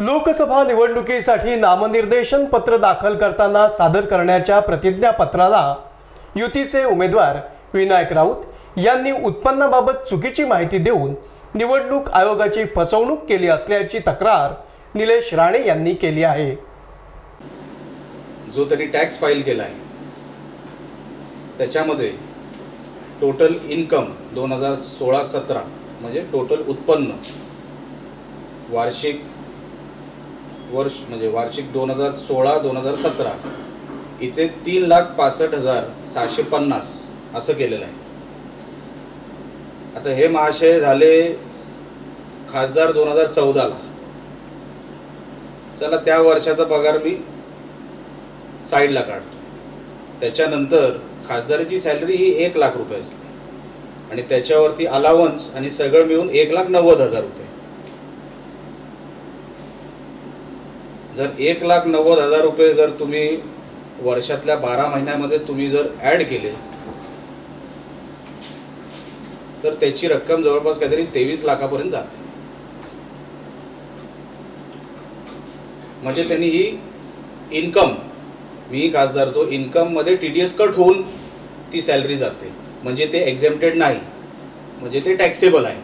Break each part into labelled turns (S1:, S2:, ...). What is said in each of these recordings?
S1: लोकसभा निवडणुकीसाठी नामनिर्देशन पत्र दाखल करताना सादर करण्याच्या प्रतिज्ञापत्राला युतीचे उमेदवार विनायक राऊत यांनी उत्पन्नाबाबत चुकीची माहिती देऊन निवडणूक आयोगाची फसवणूक केली असल्याची तक्रार निलेश राणे यांनी केली आहे.
S2: जो त्यांनी टॅक्स फाईल केला आहे त्याच्यामध्ये टोटल इन्कम दोन हजार सोळा सतरा म्हणजे टोटल उत्पन्न वार्षिक वर्ष म्हणजे वार्षिक दोन हजार सोळा दोन हजार सतरा. इथे तीन लाख पासष्ट हजार सहाशे पन्नास असं केलेलं आहे. आता हे महाशय झाले खासदार दोन हजार चौदाला. चला त्या वर्षाचा पगार मी साईडला काढतो. त्याच्यानंतर खासदाराची सॅलरी ही एक लाख रुपये असते. आणि त्याच्यावरती अलावन्स आणि सगळं मिळून एक लाख नव्वद हजार रुपये. जर एक लाख नव्वद हजार रुपये जर तुम्ही वर्षातल्या बारा महिन्यामध्ये तुम्ही जर ॲड केले तर त्याची रक्कम जवळपास काहीतरी तेवीस लाखापर्यंत जाते. म्हणजे त्यांनी ही इन्कम मी खासदार तो इन्कममध्ये टी डी एस कट होऊन ती सॅलरी जाते. म्हणजे ते एक्झेम्प्टेड नाही. म्हणजे ते टॅक्सेबल आहे.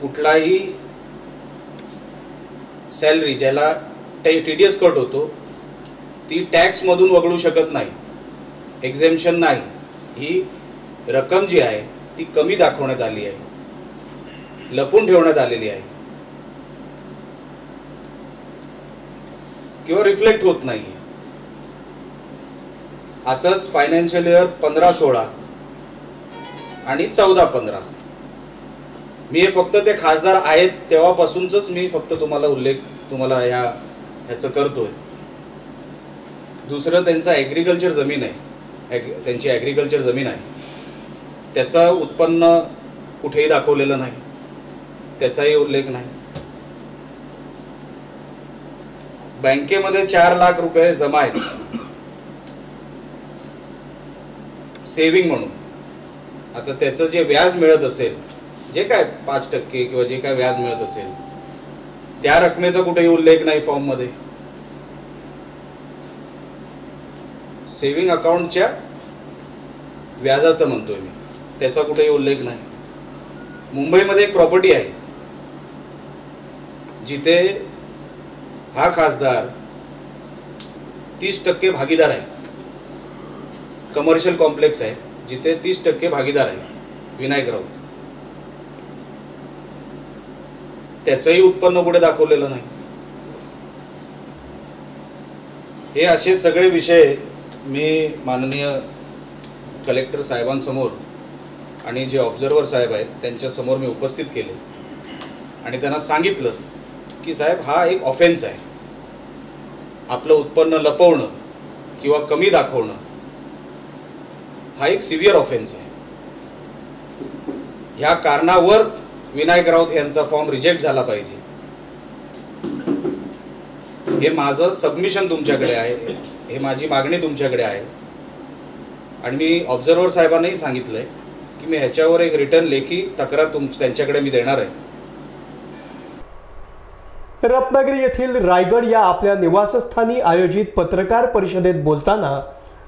S2: कुठलाही सॅलरी ज्याला टी डी एस कट होतो ती टॅक्समधून वगळू शकत नाही. एक्झेम्शन नाही. ही रक्कम जी आहे ती कमी दाखवण्यात आली आहे. लपून ठेवण्यात आलेली आहे. किंवा रिफ्लेक्ट होत नाही असंच फायनान्शियल इयर पंधरा सोळा आणि चौदा पंधरा. मी हे फक्त ते खासदार आहेत तेव्हापासूनच मी फक्त तुम्हाला उल्लेख तुम्हाला ह्या ह्याचं करतोय. दुसरं त्यांचं ॲग्रिकल्चर जमीन आहे. त्यांची ॲग्रिकल्चर जमीन आहे. त्याचं उत्पन्न कुठेही दाखवलेलं नाही. त्याचाही उल्लेख नाही. बँकेमध्ये चार लाख रुपये जमा आहेत. सेविंग म्हणून. आता त्याचं जे व्याज मिळत असेल जे काय पाच टक्के किंवा जे काय व्याज मिळत असेल त्या रकमेचा कुठेही उल्लेख नाही फॉर्ममध्ये. सेविंग अकाउंटच्या व्याजाचं म्हणतोय मी. त्याचा कुठेही उल्लेख नाही. मुंबईमध्ये एक प्रॉपर्टी आहे. जिथे हा खासदार तीस टक्के भागीदार आहे. कमर्शियल कॉम्प्लेक्स आहे. जिथे तीस टक्के भागीदार आहे. विनायक राऊत. त्याचंही उत्पन्न कुठे दाखवलेलं नाही. हे असे सगळे विषय मी माननीय कलेक्टर साहेबांसमोर आणि जे ऑब्झर्वर साहेब आहेत त्यांच्यासमोर मी उपस्थित केले. आणि त्यांना सांगितलं की साहेब हा एक ऑफेन्स आहे. आपलं उत्पन्न लपवणं किंवा कमी दाखवणं हा एक सिव्हिअर ऑफेन्स आहे. ह्या कारणावर विनायक राऊत यांचा फॉर्म रिजेक्ट झाला पाहिजे. हे माझं सबमिशन तुमच्याकडे आहे. हे माझी मागणी तुमच्याकडे आहे. आणि मी ऑब्झर्वर साहेबांनाही सांगितलं आहे की मी ह्याच्यावर एक रिटर्न लेखी तक्रार तुम त्यांच्याकडे मी देणार आहे.
S1: रत्नागिरी येथील रायगड या आपल्या निवासस्थानी आयोजित पत्रकार परिषदेत बोलताना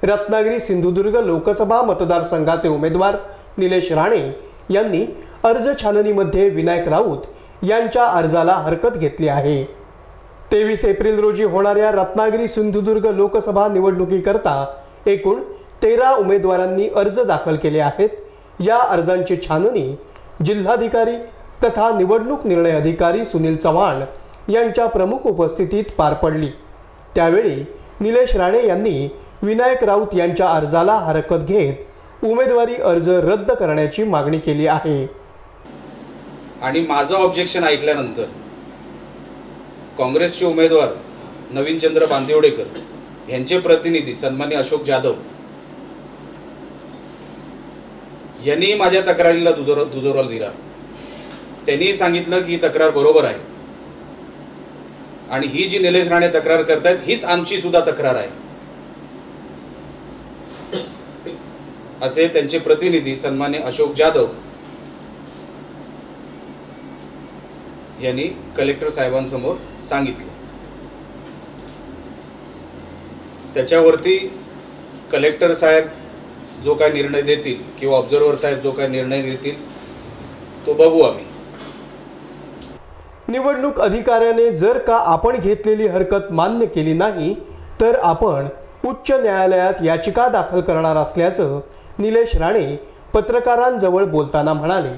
S1: रत्नागिरी सिंधुदुर्ग लोकसभा मतदारसंघाचे उमेदवार निलेश राणे यांनी अर्ज छाननीमध्ये विनायक राऊत यांच्या अर्जाला हरकत घेतली आहे. तेवीस एप्रिल रोजी होणाऱ्या रत्नागिरी सिंधुदुर्ग लोकसभा निवडणुकीकरता एकूण तेरा उमेदवारांनी अर्ज दाखल केले आहेत. या अर्जांची छाननी जिल्हाधिकारी तथा निवडणूक निर्णय अधिकारी सुनील चव्हाण यांच्या प्रमुख उपस्थितीत पार पडली. त्यावेळी निलेश राणे यांनी विनायक राऊत यांच्या अर्जाला हरकत घेत उमेदवारी अर्ज रद्द करण्याची मागणी केली आहे.
S2: आणि माझं ऑब्जेक्शन ऐकल्यानंतर काँग्रेसचे उमेदवार नवीनचंद्र बांदिवडेकर यांचे प्रतिनिधी सन्मान्य अशोक जाधव यांनी माझ्या तक्रारीला दुजोर दुजोराला दिला. त्यांनी सांगितलं की ही तक्रार बरोबर आहे. आणि ही जी निलेश राणे तक्रार करतायत हीच आमची सुद्धा तक्रार आहे. असे त्यांचे प्रतिनिधी सन्मान्य अशोक जाधव यांनी कलेक्टर साहेबांसमोर सांगितलं. त्याच्यावरती कलेक्टर साहेब जो काय निर्णय देतील किंवा ऑब्झर्वर साहेब जो काय निर्णय देतील तो बघू आम्ही.
S1: निवडणूक अधिकाऱ्याने जर का आपण घेतलेली हरकत मान्य केली नाही तर आपण उच्च न्यायालयात याचिका दाखल करणार असल्याचं निलेश राणे पत्रकारांजवळ बोलताना म्हणाले.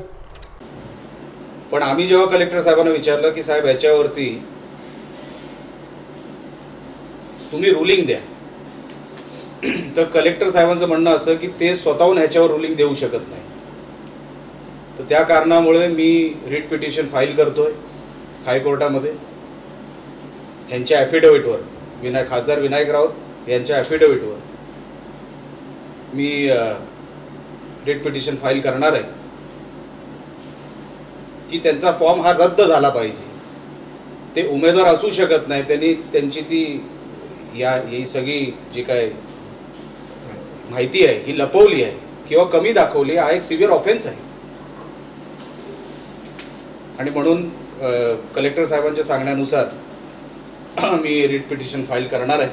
S2: पण आम्ही जेव्हा कलेक्टर साहेबांना विचारलं की साहेब याच्यावरती तुम्ही रुलिंग द्या. तर कलेक्टर साहेबांचं म्हणणं असं की ते स्वतःहून ह्याच्यावर रुलिंग देऊ शकत नाही. तर त्या कारणामुळे मी रिट पिटिशन फाईल करतोय हायकोर्टामध्ये. ह्यांच्या ॲफिडेव्हिटवर विनाय खासदार विनायक राऊत यांच्या ॲफिडेव्हिटवर मी रिट पिटिशन फाईल करणार आहे. की त्यांचा फॉर्म हा रद्द झाला पाहिजे. ते उमेदवार असू शकत नाही त्यांनी त्यांची ती या ही सगळी जी काय माहिती आहे ही लपवली आहे किंवा कमी दाखवली हा एक सिव्हिअर ऑफेन्स आहे. आणि म्हणून कलेक्टर साहेबांच्या सांगण्यानुसार मी रिट पिटिशन फाईल करणार आहे.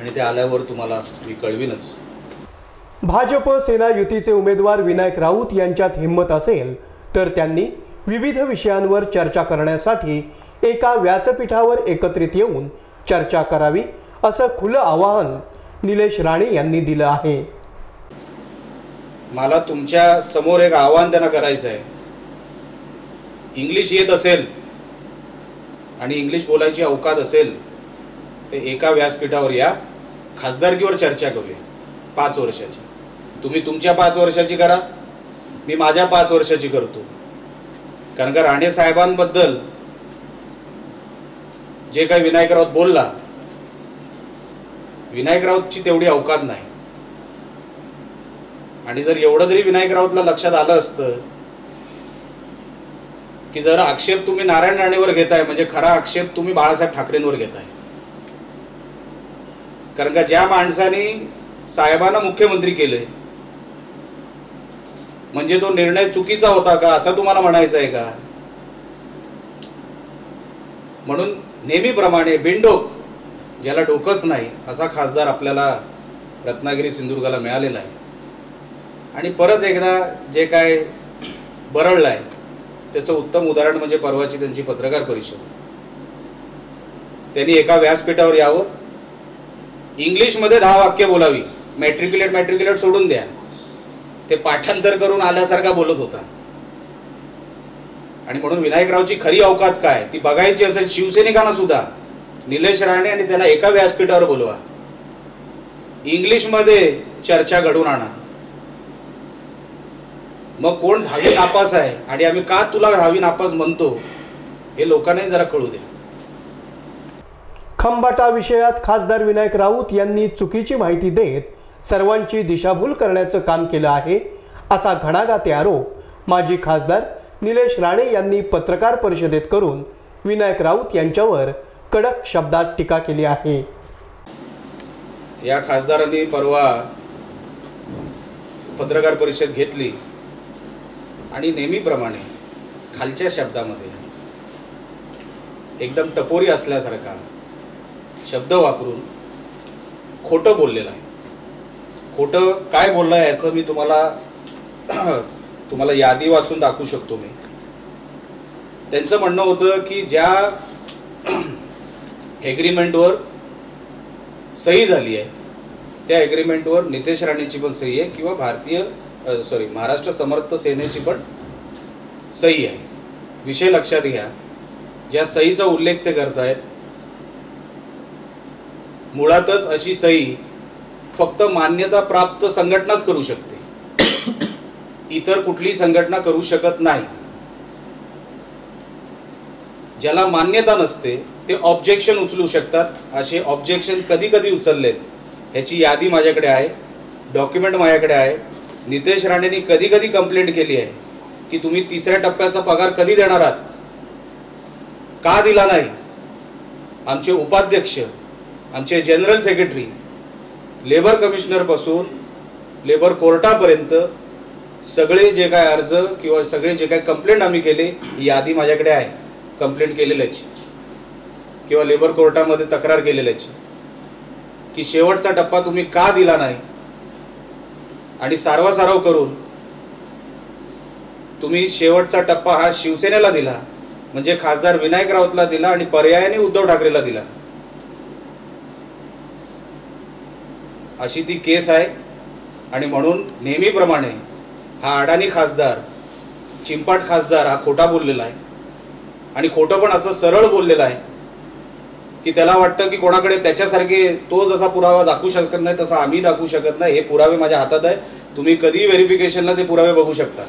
S2: आणि ते आल्यावर तुम्हाला मी कळवीनच.
S1: भाजप सेना युतीचे उमेदवार विनायक राऊत यांच्यात हिंमत असेल तर त्यांनी विविध विषयांवर चर्चा करण्यासाठी एका व्यासपीठावर एकत्रित येऊन चर्चा करावी असं खुलं आवाहन निलेश राणे यांनी दिलं आहे.
S2: मला तुमच्यासमोर एक आव्हान त्यांना करायचं आहे. इंग्लिश येत असेल आणि इंग्लिश बोलायची अवकात असेल ते एका व्यासपीठावर या. खासदारकीवर चर्चा करूया. पाच वर्षाची. तुम्ही तुमच्या पाच वर्षाची करा. मी माझ्या पाच वर्षाची करतो. कारण का राणे साहेबांबद्दल जे काही विनायक राऊत बोलला विनायक राऊतची तेवढी अवकात नाही. आणि जर एवढं जरी विनायक राऊतला लक्षात आलं असतं की जर आक्षेप तुम्ही नारायण राणेवर घेताय म्हणजे खरा आक्षेप तुम्ही बाळासाहेब ठाकरेंवर घेताय. कारण का ज्या माणसाने साहेबांना मुख्यमंत्री केले म्हणजे तो निर्णय चुकीचा होता का? असं तुम्हाला म्हणायचं आहे का? म्हणून नेहमीप्रमाणे बिनडोक ज्याला डोकंच नाही असा खासदार आपल्याला रत्नागिरी सिंधुदुर्गाला मिळालेला आहे. आणि परत एकदा जे काय बरळलं आहे त्याचं उत्तम उदाहरण म्हणजे परवाची त्यांची पत्रकार परिषद. त्यांनी एका व्यासपीठावर यावं. इंग्लिशमध्ये दहा वाक्य बोलावी. मॅट्रिक्युलेट मॅट्रिक्युलेट सोडून द्या. ते पाठांतर करून आल्यासारखा बोलत होता. आणि म्हणून विनायकरावची खरी अवकात काय? ती बघायची असेल शिवसैनिकांना सुद्धा. निलेश राणे आणि त्यांना एका व्यासपीठावर बोलवा. इंग्लिशमध्ये चर्चा घडून आणा. मग कोण दहावी नापास आहे? आणि आम्ही का तुला दहावी नापास म्हणतो? हे लोकांनाही जरा कळू द्या
S1: खंबाटा विषयात खासदार विनायक राऊत यांनी चुकीची माहिती देत सर्वांची दिशाभूल करण्याचं काम केलं आहे असा घणाघाते आरोप माजी खासदार निलेश राणे यांनी पत्रकार परिषदेत करून विनायक राऊत यांच्यावर कडक शब्दात टीका केली आहे.
S2: या खासदारांनी परवा पत्रकार परिषद घेतली आणि नेहमीप्रमाणे खालच्या शब्दामध्ये एकदम टपोरी असल्यासारखा शब्द वापरून खोटं बोललेलं आहे. खोटं काय बोललं आहे याचं मी तुम्हाला तुम्हाला यादी वाचून दाखवू शकतो मी. त्यांचं म्हणणं होतं की ज्या ॲग्रीमेंटवर सही झाली आहे त्या ॲग्रीमेंटवर नितेश राणेची पण सही आहे किंवा भारतीय सॉरी महाराष्ट्र समर्थ सेनेची पण सही आहे. विषय लक्षात घ्या ज्या सहीचा उल्लेख ते करतायत मुळातच अशी सही फक्त मान्यता प्राप्त संघटनाच करू शकते. इतर कुठली संघटना करू शकत नाही. ज्याला मान्यता नसते ते ऑब्जेक्शन उचलू शकतात. असे ऑब्जेक्शन कधी कधी उचललेत ह्याची यादी माझ्याकडे आहे डॉक्युमेंट माझ्याकडे आहे. नितेश राणेंनी कधी कधी कंप्लेंट केली आहे की तुम्ही तिसऱ्या टप्प्याचा पगार कधी देणार आहात? का दिला नाही? आमचे उपाध्यक्ष आमचे जनरल सेक्रेटरी लेबर कमिशनरपासून लेबर कोर्टापर्यंत सगळे जे काय अर्ज किंवा सगळे जे काय कंप्लेंट आम्ही केले ही यादी माझ्याकडे आहे. कंप्लेंट केलेल्याची. किंवा लेबर कोर्टामध्ये तक्रार केलेल्याची. की शेवटचा टप्पा तुम्ही का दिला नाही? आणि सारवासारव करून तुम्ही शेवटचा टप्पा हा शिवसेनेला दिला म्हणजे खासदार विनायक राऊतला दिला आणि पर्यायाने उद्धव ठाकरेला दिला. अशी ती केस आहे. आणि म्हणून नेहमीप्रमाणे हा अडाणी खासदार चिंपाट खासदार हा खोटा बोललेला आहे. आणि खोटं पण असं सरळ बोललेलं आहे की त्याला वाटतं की कोणाकडे त्याच्यासारखे तो जसा पुरावा दाखवू शकत नाही तसा आम्ही दाखवू शकत नाही हे पुरावे माझ्या हातात आहे. तुम्ही कधीही व्हेरिफिकेशनला ते पुरावे बघू शकता.